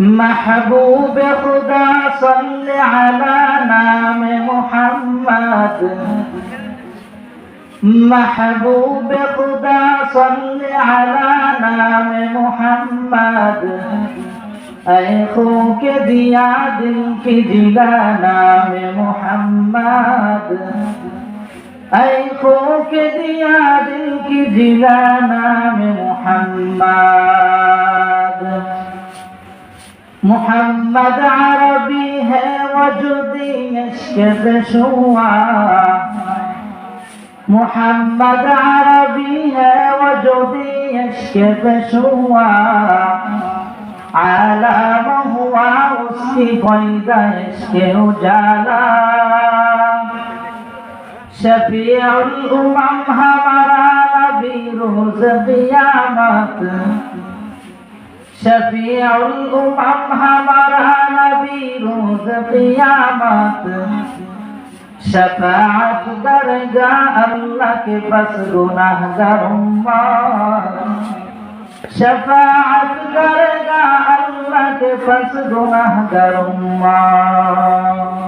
محبوب خدا صل على نام محمد محبوب خدا صل على نام محمد اے خو کے دیا دل کی دلا نام محمد اے خو کے دیا دل کی دلا نام محمد محمد عربي ہے وجودی مشکد شوا محمد عربي ہے وجودی مشکد شوا عالم ہوا اس کی پیدائش کے اجالا شفیع الامم ہمارا نبی روز قیامت শফিউল উমাম হামারা নবী রোজ কিয়ামত শফাআত দরগা আল্লাহ কে পাস গুনাহগার উম্মত শফাআত দরগা আল্লাহ কে পাস গুনাহগার উম্মত